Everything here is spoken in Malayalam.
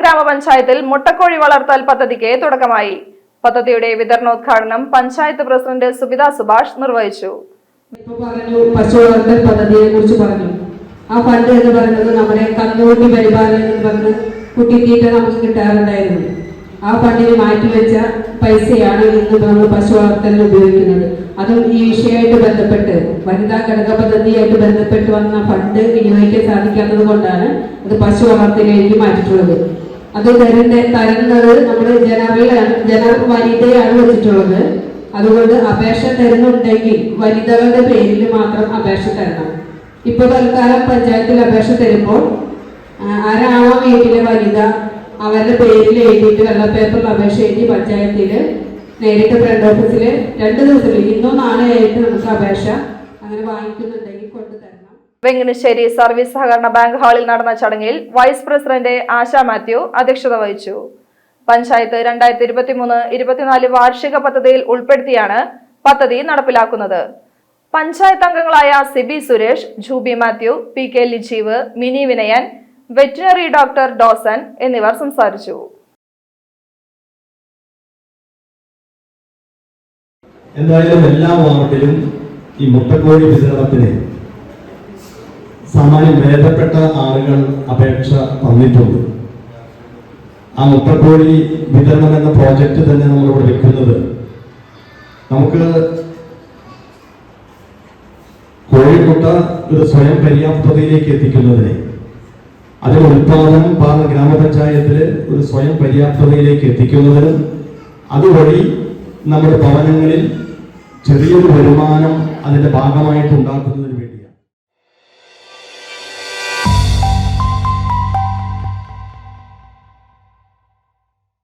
ഗ്രാമപഞ്ചായത്തിൽ മുട്ടക്കോഴി വളർത്തൽ പദ്ധതിക്ക് തുടക്കമായി. പദ്ധതിയുടെ വിതരണോദ്ഘാടനം പഞ്ചായത്ത് പ്രസിഡന്റ് സുബിത സുഭാഷ് നിർവഹിച്ചു. പറഞ്ഞു പശു വളർത്തൽ പദ്ധതിയെ കുറിച്ച് പറഞ്ഞു. ആ ഫണ്ട് എന്ന് പറയുന്നത് നമ്മുടെ കന്നുകുട്ടി പരിപാലനം എന്ന് പറഞ്ഞ് കുട്ടിത്തീറ്റ നമുക്ക് കിട്ടാറുണ്ടായിരുന്നു. ആ ഫണ്ടിന് മാറ്റിവെച്ച പൈസയാണ് ഇന്ന് നമ്മൾ പശു വളർത്തലിന് ഉപയോഗിക്കുന്നത്. അതും ഈ വിഷയമായിട്ട് ബന്ധപ്പെട്ട് വനിതാ ഘടക പദ്ധതിയായിട്ട് ബന്ധപ്പെട്ട് വന്ന ഫണ്ട് വിനിയോഗിക്കാൻ സാധിക്കാത്തത് കൊണ്ടാണ് അത് പശു വളർത്തലിലേക്ക് മാറ്റിയിട്ടുള്ളത്. അത് തരുന്ന തരുന്നത് നമ്മുടെ ജനറലാണ് ജനറൽ വനിതയാണ് വെച്ചിട്ടുള്ളത്. അതുകൊണ്ട് അപേക്ഷ തരുന്നുണ്ടെങ്കിൽ വനിതകളുടെ പേരിൽ മാത്രം അപേക്ഷ തരണം. ഇപ്പൊ തൽക്കാലം പഞ്ചായത്തിൽ അപേക്ഷ തരുമ്പോൾ ആരാണോ വീട്ടിലെ വനിത അവരുടെ പേരിൽ എഴുതിയിട്ട് വെള്ള പേപ്പറിൽ അപേക്ഷ എഴുതി പഞ്ചായത്തിൽ നേരിട്ട് ഫ്രണ്ട് ഓഫീസിൽ രണ്ട് ദിവസത്തിൽ ഇന്നോ നാളെ ആയിട്ട് നമുക്ക് അപേക്ഷ അങ്ങനെ വാങ്ങിക്കുന്നുണ്ടെങ്കിൽ കൊണ്ടുതരണം വെങ്ങനശ്ശേരി സർവീസ് സഹകരണ ബാങ്ക് ഹാളിൽ നടന്ന ചടങ്ങിൽ വൈസ് പ്രസിഡന്റ് ആശാ മാത്യു അധ്യക്ഷത വഹിച്ചു. പഞ്ചായത്ത് രണ്ടായിരത്തി ഇരുപത്തിമൂന്ന് ഇരുപത്തിനാല് വാർഷിക പദ്ധതിയിൽ ഉൾപ്പെടുത്തിയാണ് പദ്ധതി നടപ്പിലാക്കുന്നത്. പഞ്ചായത്ത് അംഗങ്ങളായ Sibi Suresh Jubi Mathew P K Lijeev Mini Vinayan veterinary doctor Dosan എന്നിവർ സംസാരിച്ചു. എന്തായാലും എല്ലാ വാർഡിലും ഈ മുട്ടക്കോഴി വിതരണത്തിന് സാമാന്യം ഭേദപ്പെട്ട ആളുകൾ അപേക്ഷ തന്നിട്ടുണ്ട്. ആ മുട്ടക്കോഴി വിതരണം എന്ന പ്രോജക്റ്റ് തന്നെ നമ്മളിവിടെ വെക്കുന്നത്. നമുക്ക് കോഴിമുട്ട ഒരു സ്വയം പര്യാപ്തതയിലേക്ക് എത്തിക്കുന്നതിന് അതിൽ ഉൽപാദനം പാല ഗ്രാമപഞ്ചായത്തിൽ ഒരു സ്വയം പര്യാപ്തതയിലേക്ക് എത്തിക്കുന്നതിനും അതുവഴി നമ്മുടെ ഭവനങ്ങളിൽ ചെറിയൊരു വരുമാനം അതിന്റെ ഭാഗമായിട്ട് ഉണ്ടാക്കുന്നതിന് വേണ്ടി